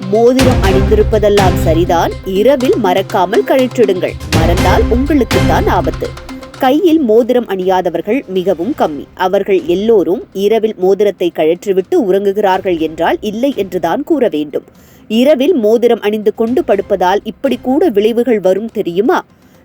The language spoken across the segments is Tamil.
மோதிரம் அணிந்திருப்பதெல்லாம் சரிதான். இரவில் மறக்காமல் கழற்றிடுங்கள் மறந்தால் உங்களுக்குத்தான் ஆபத்து. கையில் மோதிரம் அணியாதவர்கள் மிகவும் கம்மி. அவர்கள் எல்லோரும் இரவில் மோதிரத்தை கழற்றிவிட்டு உறங்குகிறார்கள் என்றால் இல்லை என்றுதான் கூற வேண்டும். இரவில் மோதிரம் அணிந்து கொண்டு படுப்பதால் இப்படி கூட விளைவுகள் வரும் தெரியுமா?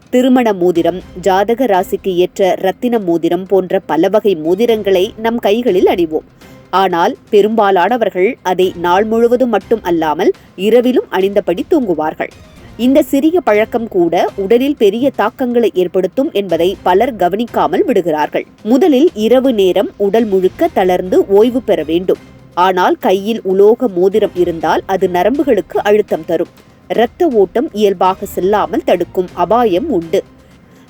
திருமண மோதிரம் ஜாதக ராசிக்கு ஏற்ற ரத்தின மோதிரம் போன்ற பல வகை மோதிரங்களை நம் கைகளில் அணிவோம். ஆனால் பெரும்பாலானவர்கள் அதை நாள் முழுவதும் மட்டும் அல்லாமல் இரவிலும் அணிந்தபடி தூங்குவார்கள். இந்த சிறிய பழக்கம் கூட உடலில் பெரிய தாக்கங்களை ஏற்படுத்தும் என்பதை பலர் கவனிக்காமல் விடுகிறார்கள். முதலில் இரவு நேரம் உடல் முழுக்க தளர்ந்து ஓய்வு பெற வேண்டும். ஆனால் கையில் உலோக மோதிரம் இருந்தால் அது நரம்புகளுக்கு அழுத்தம் தரும். இரத்த ஓட்டம் இயல்பாக செல்லாமல் தடுக்கும் அபாயம் உண்டு.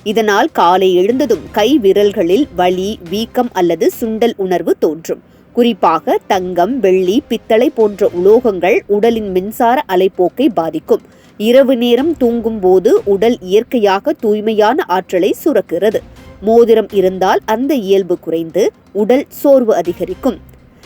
இதனால் காலை எழுந்ததும் கை விரல்களில் வலி வீக்கம் அல்லது சுண்டல் உணர்வு தோன்றும். குறிப்பாக தங்கம் வெள்ளி பித்தளை போன்ற உலோகங்கள் உடலின் மின்சார அலைப்போக்கை பாதிக்கும். இரவு நேரம் தூங்கும் போது உடல் இயற்கையாக தூய்மையான ஆற்றலை சுரக்கிறது. மோதிரம் இருந்தால் அந்த இயல்பு குறைந்து உடல் சோர்வு அதிகரிக்கும்.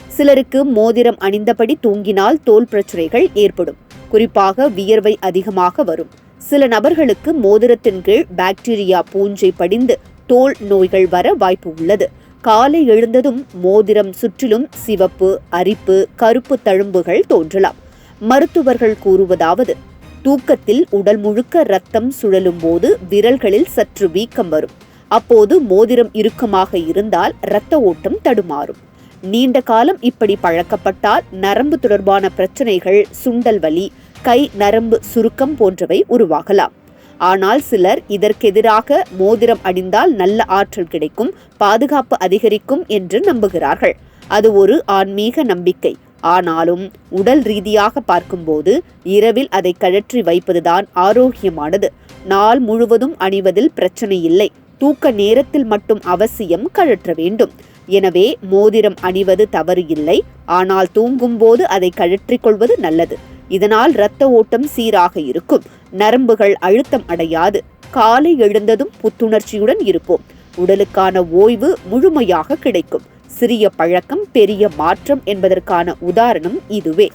சிலருக்கு மோதிரம் அணிந்தபடி தூங்கினால் தோல் பிரச்சனைகள் ஏற்படும். குறிப்பாக வியர்வை அதிகமாக வரும். சில நபர்களுக்கு மோதிரத்தின் கீழ் பாக்டீரியா பூஞ்சை படிந்து தோல் நோய்கள் வர வாய்ப்பு உள்ளது. காலை எழுந்ததும் மோதிரம் சுற்றிலும் சிவப்பு அரிப்பு கருப்பு தழும்புகள் தோன்றலாம். மருத்துவர்கள் கூறுவதாவது தூக்கத்தில் உடல் முழுக்க ரத்தம் சுழலும் போது விரல்களில் சற்று வீக்கம் வரும். அப்போது மோதிரம் இறுக்கமாக இருந்தால் இரத்த ஓட்டம் தடுமாறும். நீண்ட காலம் இப்படி பழக்கப்பட்டால் நரம்பு தொடர்பான பிரச்சனைகள் சுண்டல் வலி கை நரம்பு சுருக்கம் போன்றவை உருவாகலாம். ஆனால் சிலர் இதற்கெதிராக மோதிரம் அணிந்தால் நல்ல ஆற்றல் கிடைக்கும் பாதுகாப்பு அதிகரிக்கும் என்று நம்புகிறார்கள். அது ஒரு ஆன்மீக நம்பிக்கை. ஆனாலும் உடல் ரீதியாக பார்க்கும்போது இரவில் அதை கழற்றி வைப்பதுதான் ஆரோக்கியமானது. நாள் முழுவதும் அணிவதில் பிரச்சனை இல்லை. தூக்க நேரத்தில் மட்டும் அவசியம் கழற்ற வேண்டும். எனவே மோதிரம் அணிவது தவறு இல்லை. ஆனால் தூங்கும்போது அதை கழற்றிக்கொள்வது நல்லது. இதனால் இரத்த ஓட்டம் சீராக இருக்கும். நரம்புகள் அழுத்தம் அடையாது. காலை எழுந்ததும் புத்துணர்ச்சியுடன் இருப்போம். உடலுக்கான ஓய்வு முழுமையாக கிடைக்கும். சிறிய பழக்கம் பெரிய மாற்றம் என்பதற்கான உதாரணம் இதுவே.